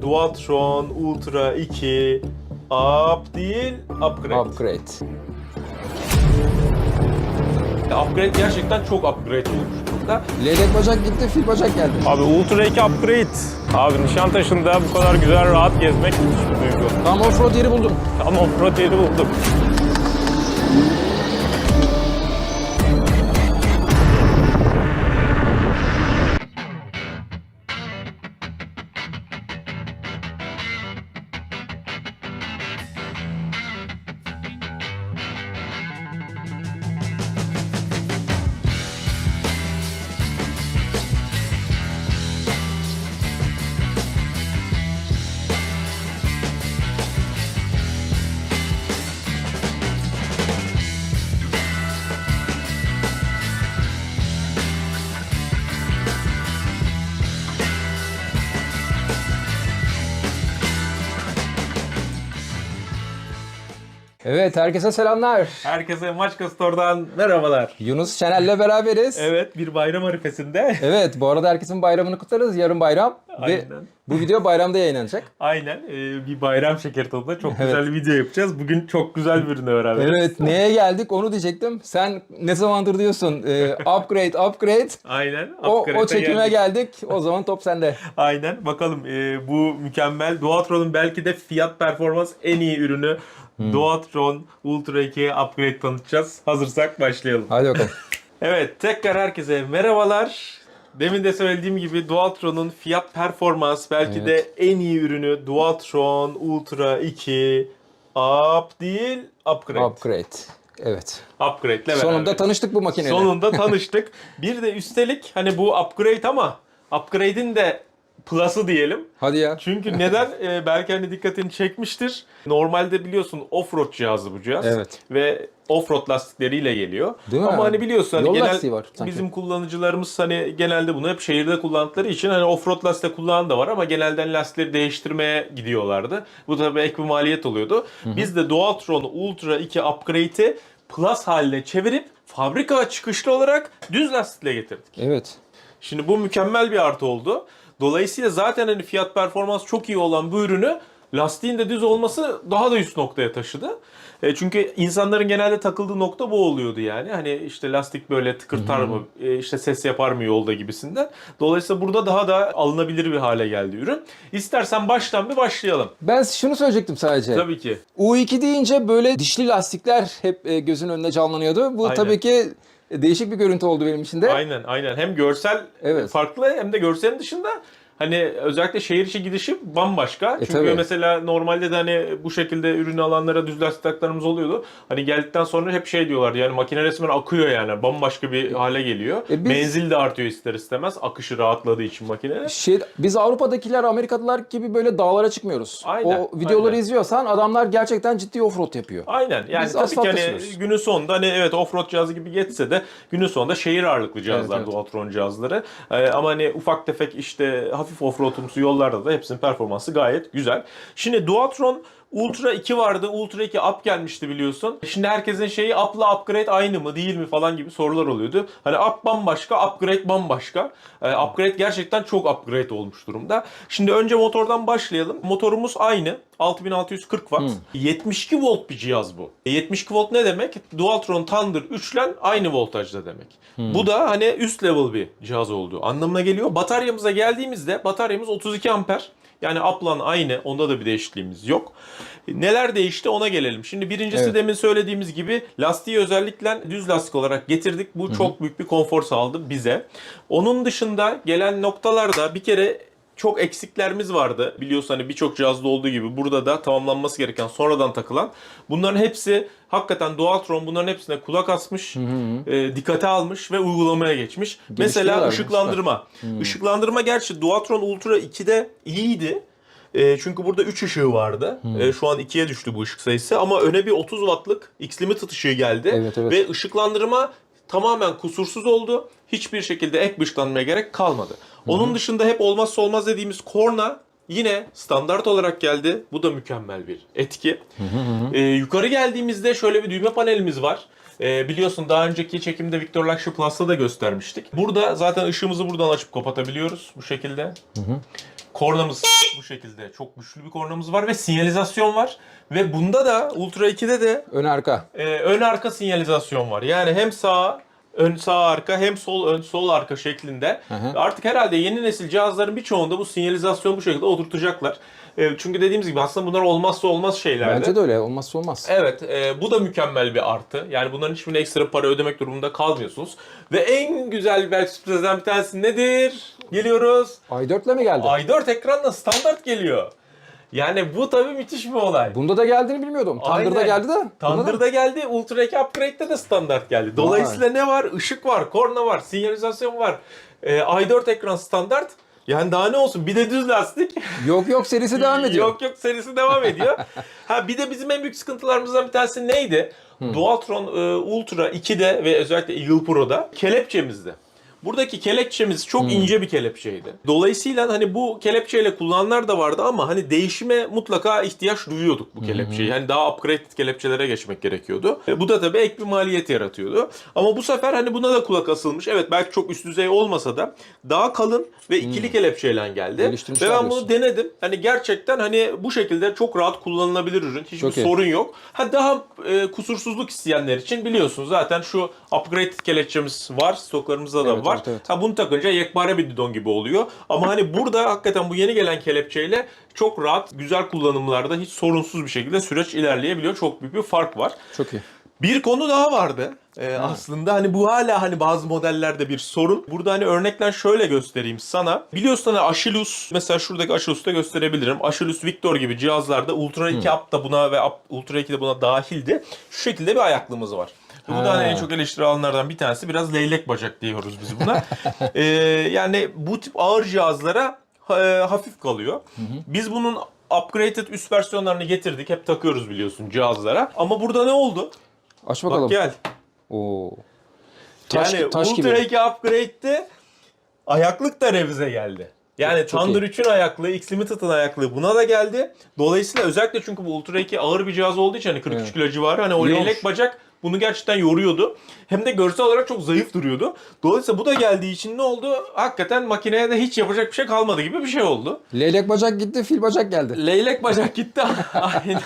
Dualtron Ultra 2 Up değil, upgrade. Upgrade. Upgrade gerçekten çok upgrade olmuş durumda. Leylek bacak gitti, fil bacak geldi. Abi Ultra 2 Upgrade. Abi Nişantaşı'nda bu kadar güzel rahat gezmek müthiş bir duygu. Tam offroad yeri buldum. Tam offroad yeri bulduk. Evet, herkese selamlar. Herkese Maçka Store'dan merhabalar. Yunus Şener'le beraberiz. Evet, bir bayram arifesinde. Evet, bu arada herkesin bayramını kutlarız. Yarın bayram. Ve Aynen. Bu video bayramda yayınlanacak. Aynen, e, bir bayram şeker tadında çok güzel bir video yapacağız. Bugün çok güzel bir ürüne beraberiz. Evet, neye geldik onu diyecektim. Sen ne zamandır diyorsun e, upgrade, upgrade. Aynen. O, o çekime geldik. geldik. O zaman top sende. Aynen. Bakalım e, bu mükemmel Dualtron'un belki de fiyat performans en iyi ürünü Dualtron Ultra 2 upgrade tanıtacağız. Hazırsak başlayalım. Hadi bakalım. Evet, tekrar herkese merhabalar. Demin de söylediğim gibi Dualtron'un fiyat performans belki de en iyi ürünü Dualtron Ultra 2 Up değil, Upgrade. upgrade. Evet. Upgrade'le beraber. Sonunda tanıştık bu makineyle. Sonunda tanıştık. Bir de üstelik hani bu upgrade ama upgrade'in de plus'ı diyelim. Hadi ya. Çünkü neden? Ee, belki hani dikkatini çekmiştir. Normalde biliyorsun offroad cihazı bu cihaz. Evet. Ve offroad lastikleriyle geliyor. Değil mi? Ama hani biliyorsun hani Yol genel lastiği var sanki. bizim kullanıcılarımız hani genelde bunu hep şehirde kullandıkları için hani offroad lastik kullanan da var ama genelden lastikleri değiştirmeye gidiyorlardı. Bu tabii ek bir maliyet oluyordu. Biz de Dualtron Ultra 2 Upgrade'i Plus haline çevirip fabrika çıkışlı olarak düz lastikle getirdik. Evet. Şimdi bu mükemmel bir artı oldu. Dolayısıyla zaten hani fiyat performans çok iyi olan bu ürünü lastiğin de düz olması daha da üst noktaya taşıdı. E, çünkü insanların genelde takıldığı nokta bu oluyordu yani. Hani işte lastik böyle tıkırtar mı, e, işte ses yapar mı yolda gibisinden. Dolayısıyla burada daha da alınabilir bir hale geldi ürün. İstersen baştan bir başlayalım. Ben şunu söyleyecektim sadece. Tabii ki. U2 deyince böyle dişli lastikler hep e, gözün önüne canlanıyordu. Bu Aynen. tabii ki değişik bir görüntü oldu benim için de. Aynen aynen. Hem görsel Evet. farklı hem de görselin dışında hani özellikle şehir içi gidişi bambaşka. Çünkü E, tabii. mesela normalde de hani bu şekilde ürünü alanlara düz lastiklerimiz oluyordu. Hani geldikten sonra hep şey diyorlar yani makine resmen akıyor yani bambaşka bir hale geliyor. E, biz- Menzil de artıyor ister istemez akışı rahatladığı için makinenin. Şey, biz Avrupa'dakiler, Amerikalılar gibi böyle dağlara çıkmıyoruz. Aynen, o videoları aynen. izliyorsan adamlar gerçekten ciddi offroad yapıyor. Aynen. Yani Biz tabii ki hani günün sonunda hani evet offroad cihazı gibi geçse de günün sonunda şehir ağırlıklı cihazlar Evet, evet. Dualtron cihazları. Ee, ama hani ufak tefek işte hafif offroadumsu yollarda da hepsinin performansı gayet güzel. Şimdi Dualtron Ultra 2 vardı. Ultra 2 up gelmişti biliyorsun. Şimdi herkesin şeyi up'la upgrade aynı mı değil mi falan gibi sorular oluyordu. Hani up bambaşka, upgrade bambaşka. Ee, upgrade gerçekten çok upgrade olmuş durumda. Şimdi önce motordan başlayalım. Motorumuz aynı. 6640 watt. 72 volt bir cihaz bu. E, 72 volt ne demek? Dualtron Thunder 3 ile aynı voltajda demek. Bu da hani üst level bir cihaz olduğu anlamına geliyor. Bataryamıza geldiğimizde bataryamız 32 amper. Yani Uplan aynı. Onda da bir değişikliğimiz yok. Neler değişti ona gelelim. Şimdi birincisi Evet. demin söylediğimiz gibi lastiği özellikle düz lastik olarak getirdik. Bu çok büyük bir konfor sağladı bize. Onun dışında gelen noktalarda bir kere çok eksiklerimiz vardı. Biliyorsun hani birçok cihazda olduğu gibi burada da tamamlanması gereken sonradan takılan. Bunların hepsi hakikaten Dualtron bunların hepsine kulak asmış, e, dikkate almış ve uygulamaya geçmiş. Mesela ışıklandırma. Işıklandırma gerçi Dualtron Ultra 2'de iyiydi. E, çünkü burada 3 ışığı vardı. E, şu an 2'ye düştü bu ışık sayısı ama öne bir 30 wattlık X-Limited ışığı geldi. Evet, evet. Ve ışıklandırma tamamen kusursuz oldu. Hiçbir şekilde ek bir ışıklandırmaya gerek kalmadı. Onun dışında hep olmazsa olmaz dediğimiz korna yine standart olarak geldi. Bu da mükemmel bir etki. Ee, yukarı geldiğimizde şöyle bir düğme panelimiz var. Ee, biliyorsun daha önceki çekimde Victor Luxury Plus'ta da göstermiştik. Burada zaten ışığımızı buradan açıp kapatabiliyoruz bu şekilde. Kornamız Bu şekilde çok güçlü bir kornamız var ve sinyalizasyon var. Ve bunda da Ultra 2'de de Ön arka. e, ön arka sinyalizasyon var. Yani hem sağ ön sağ arka hem sol ön sol arka şeklinde. Hı hı. Artık herhalde yeni nesil cihazların birçoğunda bu sinyalizasyonu bu şekilde oturtacaklar. E, çünkü dediğimiz gibi aslında bunlar olmazsa olmaz şeylerdi. Bence de öyle. Olmazsa olmaz. Evet, e, bu da mükemmel bir artı. Yani bunların hiçbirine ekstra para ödemek durumunda kalmıyorsunuz. Ve en güzel belki sürprizlerden bir tanesi nedir? Geliyoruz. i4 ile mi geldi? i4 ekranla standart geliyor. Yani bu tabii müthiş bir olay. Bunda da geldiğini bilmiyordum. Thunder'da Aynen. geldi de. da- Thunder'da geldi, Ultra 2 Upgrade'de de standart geldi. Dolayısıyla ne var? Işık var, korna var, sinyalizasyon var. E, i4 ekran standart. Yani daha ne olsun? Bir de düz lastik. Yok yok serisi devam ediyor. Yok yok serisi devam ediyor. ha bir de bizim en büyük sıkıntılarımızdan bir tanesi neydi? Dualtron e, Ultra 2'de ve özellikle Eagle Pro'da kelepçemizdi. Buradaki kelepçemiz çok ince bir kelepçeydi. Dolayısıyla hani bu kelepçeyle kullananlar da vardı ama hani değişime mutlaka ihtiyaç duyuyorduk bu kelepçeyi. Hani daha upgrade kelepçelere geçmek gerekiyordu. E, bu da tabii ek bir maliyet yaratıyordu. Ama bu sefer hani buna da kulak asılmış. Evet belki çok üst düzey olmasa da daha kalın ve ikili kelepçeyle geldi. Ve ben bunu denedim. Hani gerçekten hani bu şekilde çok rahat kullanılabilir ürün. Hiçbir Çok iyi. sorun yok. Ha daha e, kusursuzluk isteyenler için biliyorsunuz zaten şu upgrade kelepçemiz var. Stoklarımızda da Evet, var. Evet, evet. Ha bunu takınca yekpare bir didon gibi oluyor. Ama hani burada hakikaten bu yeni gelen kelepçeyle çok rahat, güzel kullanımlarda hiç sorunsuz bir şekilde süreç ilerleyebiliyor. Çok büyük bir fark var. Çok iyi. Bir konu daha vardı. Ee, aslında hani bu hala hani bazı modellerde bir sorun. Burada hani örnekten şöyle göstereyim sana. Biliyorsun hani Aşilus mesela şuradaki Aşilus'ta gösterebilirim. Aşilus Victor gibi cihazlarda Ultra 2 Up da buna ve Up- Ultra 2 de buna dahildi. Şu şekilde bir ayaklığımız var. Bu da hani Ha. en çok eleştiri alanlardan bir tanesi. Biraz leylek bacak diyoruz biz buna. Ee, yani bu tip ağır cihazlara e, hafif kalıyor. Biz bunun upgraded üst versiyonlarını getirdik. Hep takıyoruz biliyorsun cihazlara. Ama burada ne oldu? Aç bakalım. Bak gel. Oo. Taş, yani taş Ultra gibi. 2 Upgrade'de ayaklık da revize geldi. Yani Çok Thunder iyi. 3'ün ayaklığı, X-Limited'ın ayaklığı buna da geldi. Dolayısıyla özellikle çünkü bu Ultra 2 ağır bir cihaz olduğu için hani 43 Evet. kilo civarı hani o leylek bacak bunu gerçekten yoruyordu. Hem de görsel olarak çok zayıf duruyordu. Dolayısıyla bu da geldiği için ne oldu? Hakikaten makineye de hiç yapacak bir şey kalmadı gibi bir şey oldu. Leylek bacak gitti, fil bacak geldi. Leylek bacak gitti. Aynen.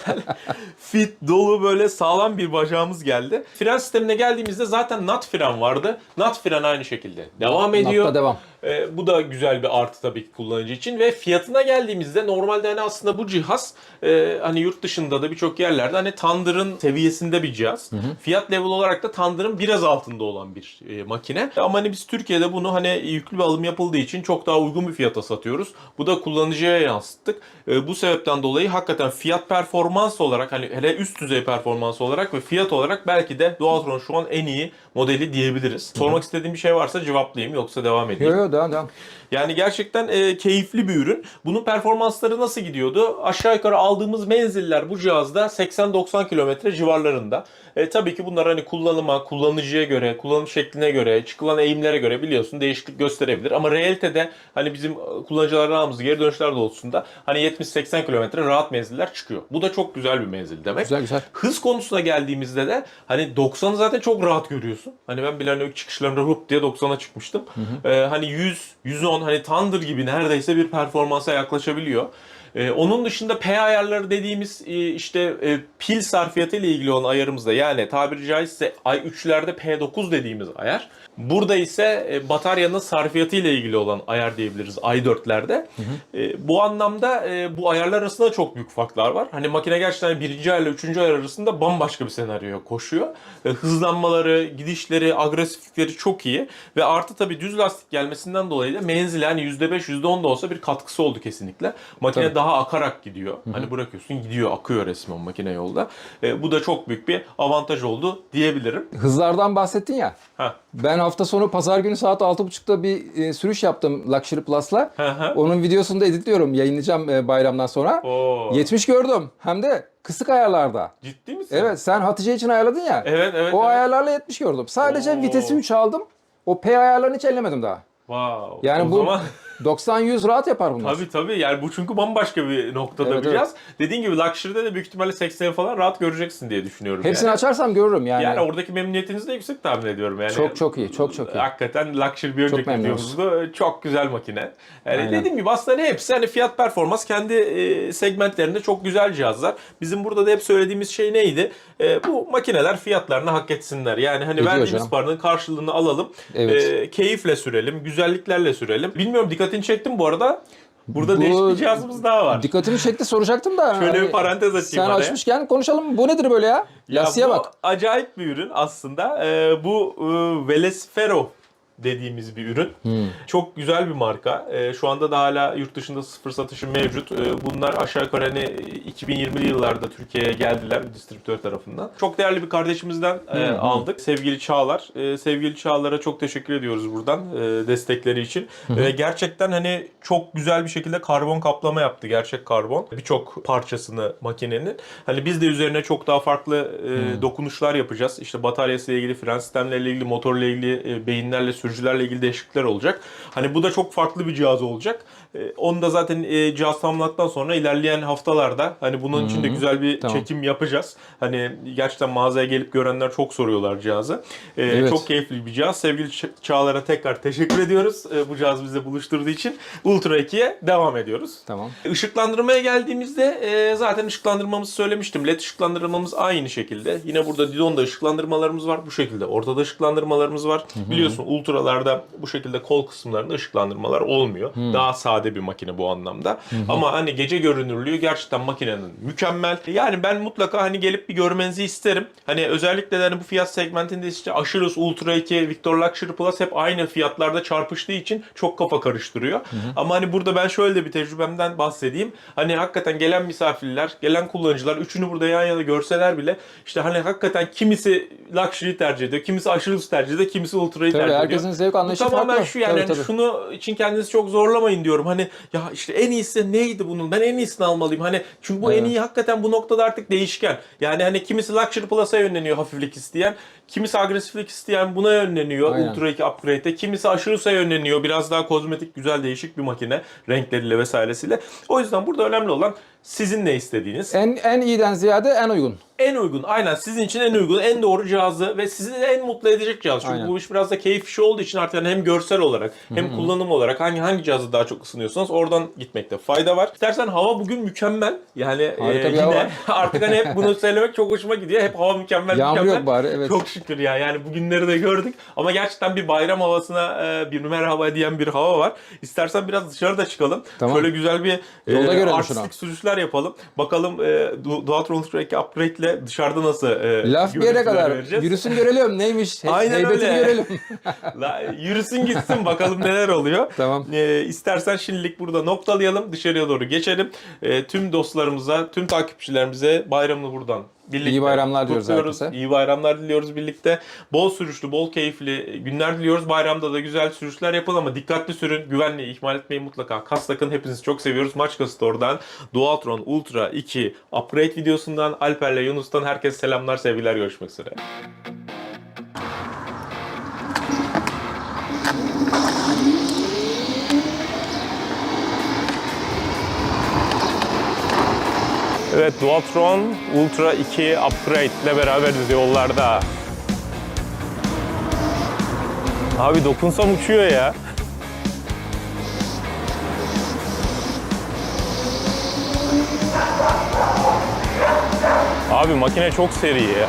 Fit, dolu böyle sağlam bir bacağımız geldi. Fren sistemine geldiğimizde zaten nut fren vardı. Nut fren aynı şekilde devam ediyor. Natta devam. Ee, bu da güzel bir artı tabii ki kullanıcı için ve fiyatına geldiğimizde normalde hani aslında bu cihaz e, hani yurt dışında da birçok yerlerde hani Thunder'ın seviyesinde bir cihaz. Fiyat level olarak da Thunder'ın biraz altında olan bir e, makine. Ama hani biz Türkiye'de bunu hani yüklü bir alım yapıldığı için çok daha uygun bir fiyata satıyoruz. Bu da kullanıcıya yansıttık. E, bu sebepten dolayı hakikaten fiyat performans olarak hani hele üst düzey performans olarak ve fiyat olarak belki de Dualtron şu an en iyi modeli diyebiliriz. Sormak istediğim bir şey varsa cevaplayayım yoksa devam edeyim. Yo yo devam devam. Yani gerçekten e, keyifli bir ürün. Bunun performansları nasıl gidiyordu? Aşağı yukarı aldığımız menziller bu cihazda 80-90 kilometre civarlarında. E, tabii ki bunlar hani kullanıma, kullanıcıya göre, kullanım şekline göre, çıkılan eğimlere göre biliyorsun değişiklik gösterebilir. Ama realitede hani bizim e, kullanıcılardan aldığımız geri dönüşler doğrultusunda hani 70-80 kilometre rahat menziller çıkıyor. Bu da çok güzel bir menzil demek. Güzel güzel. Hız konusuna geldiğimizde de hani 90'ı zaten çok rahat görüyorsun. Hani ben bile hani çıkışlarımda rup diye 90'a çıkmıştım. Ee, hani 100, 110 hani Thunder gibi neredeyse bir performansa yaklaşabiliyor. Ee, onun dışında P ayarları dediğimiz e, işte e, pil sarfiyatı ile ilgili olan ayarımızda yani tabiri caizse i3'lerde P9 dediğimiz ayar. Burada ise e, bataryanın sarfiyatı ile ilgili olan ayar diyebiliriz i4'lerde. E, bu anlamda e, bu ayarlar arasında çok büyük farklar var. Hani makine gerçekten birinci ayarla üçüncü ayar arasında bambaşka bir senaryoya koşuyor. E, hızlanmaları, gidişleri, agresiflikleri çok iyi. Ve artı tabii düz lastik gelmesinden dolayı da menzile hani %5, %10 da olsa bir katkısı oldu kesinlikle. Makine Tabii. daha akarak gidiyor. Hani bırakıyorsun gidiyor, akıyor resmen makine yolda. E, bu da çok büyük bir avantaj oldu diyebilirim. Hızlardan bahsettin ya. Ha. Ben hafta sonu pazar günü saat 6.30'da bir e, sürüş yaptım Luxury Plus'la. Onun videosunu da editliyorum. Yayınlayacağım e, bayramdan sonra. Oo. 70 gördüm. Hem de kısık ayarlarda. Ciddi misin? Evet sen Hatice için ayarladın ya. Evet, evet. O evet. ayarlarla 70 gördüm. Sadece Oo. vitesi 3 aldım. O P ayarlarını hiç ellemedim daha. Wow. Yani o bu zaman 90-100 rahat yapar bunlar. Tabii tabii yani bu çünkü bambaşka bir noktada Evet, bir cihaz. Dediğin gibi Luxury'de de büyük ihtimalle 80 falan rahat göreceksin diye düşünüyorum. Hepsini yani. açarsam görürüm yani. Yani oradaki memnuniyetiniz de yüksek tahmin ediyorum yani. çok çok iyi, çok çok iyi. Hakikaten Luxury bir önceki videomuzda çok güzel makine. Yani Aynen. dediğim gibi aslında hepsi hani fiyat performans kendi e, segmentlerinde çok güzel cihazlar. Bizim burada da hep söylediğimiz şey neydi? E, bu makineler fiyatlarını hak etsinler. Yani hani Ediyor verdiğimiz canım. paranın karşılığını alalım. Evet. E, keyifle sürelim, güzelliklerle sürelim. Bilmiyorum dikkatini çektim bu arada. Burada Bu- değişik bir cihazımız daha var. Dikkatimi çekti soracaktım da. Şöyle hani bir parantez açayım Sen araya. açmışken konuşalım. Bu nedir böyle ya? Ya Lastiğe bak. acayip bir ürün aslında. Ee, bu e, Velesfero dediğimiz bir ürün. Hmm. Çok güzel bir marka. Ee, şu anda da hala yurt dışında sıfır satışı mevcut. Ee, bunlar aşağı yukarı hani 2020'li yıllarda Türkiye'ye geldiler distribütör tarafından. Çok değerli bir kardeşimizden e, aldık. Sevgili Çağlar. Ee, sevgili Çağlar'a çok teşekkür ediyoruz buradan e, destekleri için. Ve gerçekten hani çok güzel bir şekilde karbon kaplama yaptı. Gerçek karbon. Birçok parçasını makinenin. Hani biz de üzerine çok daha farklı e, dokunuşlar yapacağız. İşte bataryasıyla ilgili, fren sistemleriyle ilgili, motorla ilgili, e, beyinlerle, sürücülerle ilgili değişiklikler olacak. Hani bu da çok farklı bir cihaz olacak. E, onu da zaten e, cihaz tamamladıktan sonra ilerleyen haftalarda hani bunun için de güzel bir Tamam. çekim yapacağız. Hani gerçekten mağazaya gelip görenler çok soruyorlar cihazı. E, Evet. Çok keyifli bir cihaz. Sevgili Çağlar'a tekrar teşekkür ediyoruz. E, bu cihazı bize buluşturduğu için Ultra 2'ye devam ediyoruz. Tamam. Işıklandırmaya geldiğimizde e, zaten ışıklandırmamızı söylemiştim. LED ışıklandırmamız aynı şekilde. Yine burada Didon'da ışıklandırmalarımız var bu şekilde. Ortada ışıklandırmalarımız var. Biliyorsun Ultra'larda bu şekilde kol kısımlarında ışıklandırmalar olmuyor. Daha sade bir makine bu anlamda. Ama hani gece görünürlüğü gerçekten makinenin mükemmel. Yani ben mutlaka hani gelip bir görmenizi isterim. Hani özellikle de hani bu fiyat segmentinde işte Aşırus Ultra 2, Victor Luxury Plus hep aynı fiyatlarda çarpıştığı için çok kafa karıştırıyor. Ama hani burada ben şöyle de bir tecrübemden bahsedeyim. Hani hakikaten gelen misafirler, gelen kullanıcılar üçünü burada yan yana görseler bile işte hani hakikaten kimisi Luxury tercih ediyor, kimisi Aşırus tercih ediyor, kimisi Ultra'yı Tabii tercih ediyor. herkesin zevk Bu anlayışı tamamen farklı. şu yani Tabii, hani tabii. şunu için kendinizi çok zorlamayın diyorum. Hani ya işte en iyisi neydi bunun? Ben en iyisini almalıyım. Hani çünkü bu en Evet. iyi hakikaten bu noktada artık değişken. Yani hani kimisi Luxury Plus'a yönleniyor hafiflik isteyen. Kimisi agresiflik isteyen buna yönleniyor Aynen. Ultra 2 Upgrade'e. Kimisi Aşırus'a yönleniyor. Biraz daha kozmetik, güzel, değişik bir makine. Renkleriyle vesairesiyle. O yüzden burada önemli olan sizin ne istediğiniz. En, en iyiden ziyade en uygun. En uygun, aynen sizin için en uygun, en doğru cihazı ve sizi de en mutlu edecek cihaz. Çünkü Aynen. bu iş biraz da keyif işi olduğu için artık yani hem görsel olarak hem kullanım olarak hangi hangi cihazı daha çok ısınıyorsanız oradan gitmekte fayda var. İstersen hava bugün mükemmel. Yani Harika e, bir hava yine artık hani hep bunu söylemek çok hoşuma gidiyor. Hep hava mükemmel Yağmur mükemmel. yok bari, evet. Çok şükür ya. Yani bugünleri de gördük. Ama gerçekten bir bayram havasına e, bir merhaba diyen bir hava var. İstersen biraz dışarıda çıkalım. Tamam. Şöyle güzel bir Yolda e, görelim artistik sürüşler yapalım. Bakalım e, Du- Dualtron Ultra 2 Upgrade ile dışarıda nasıl e, Laf bir yere kadar. vereceğiz? Yürüsün görelim neymiş. Aynen heybetini öyle. görelim. La, yürüsün gitsin bakalım neler oluyor. Tamam. E, istersen şimdilik burada noktalayalım. Dışarıya doğru geçelim. E, tüm dostlarımıza, tüm takipçilerimize bayramını buradan birlikte İyi bayramlar diyoruz kutluyoruz. herkese. İyi bayramlar diliyoruz birlikte. Bol sürüşlü, bol keyifli günler diliyoruz. Bayramda da güzel sürüşler yapın ama dikkatli sürün. Güvenliği ihmal etmeyin mutlaka. Kas takın. Hepinizi çok seviyoruz. Maçka Store'dan, Dualtron Ultra 2 Upgrade videosundan, Alper'le Yunus'tan herkese selamlar, sevgiler. Görüşmek üzere. Evet Dualtron Ultra 2 Upgrade ile beraberiz yollarda. Abi dokunsam uçuyor ya. Abi makine çok seri ya.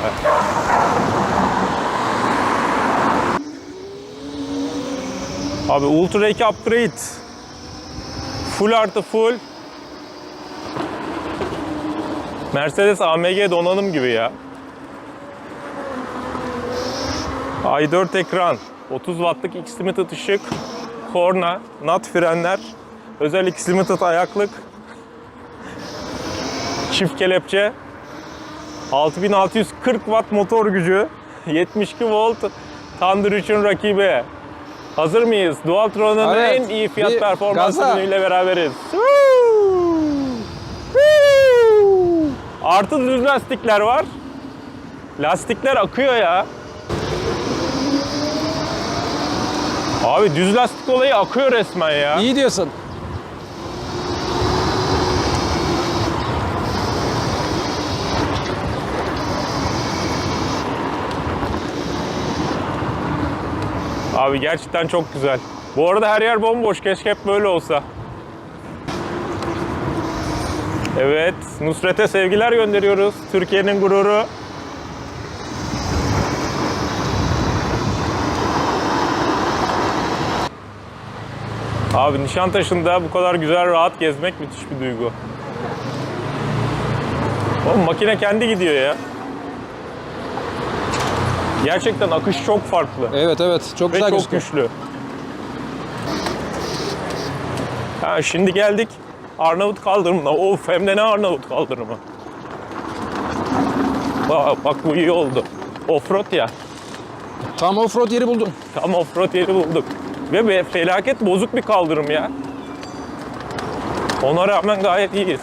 Abi Ultra 2 Upgrade. Full artı full. Mercedes AMG donanım gibi ya. i4 ekran, 30 wattlık X-Limited ışık, korna, nat frenler, özel X-Limited ayaklık, çift kelepçe, 6640 watt motor gücü, 72 volt Thunder 3'ün rakibi. Hazır mıyız? Dualtron'un Evet, en iyi fiyat performans ürünüyle beraberiz. Woo! Artı düz lastikler var. Lastikler akıyor ya. Abi düz lastik olayı akıyor resmen ya. İyi diyorsun. Abi gerçekten çok güzel. Bu arada her yer bomboş. Keşke hep böyle olsa. Evet, Nusret'e sevgiler gönderiyoruz. Türkiye'nin gururu. Abi Nişantaşı'nda bu kadar güzel rahat gezmek müthiş bir duygu. Oğlum makine kendi gidiyor ya. Gerçekten akış çok farklı. Evet evet çok Ve güzel çok gözüküyor. güçlü. Ha, şimdi geldik Arnavut kaldırımına. Of hem de ne Arnavut kaldırımı. Bak, bak bu iyi oldu. Offroad ya. Tam offroad yeri buldun. Tam offroad yeri bulduk. Ve be, felaket bozuk bir kaldırım ya. Ona rağmen gayet iyiyiz.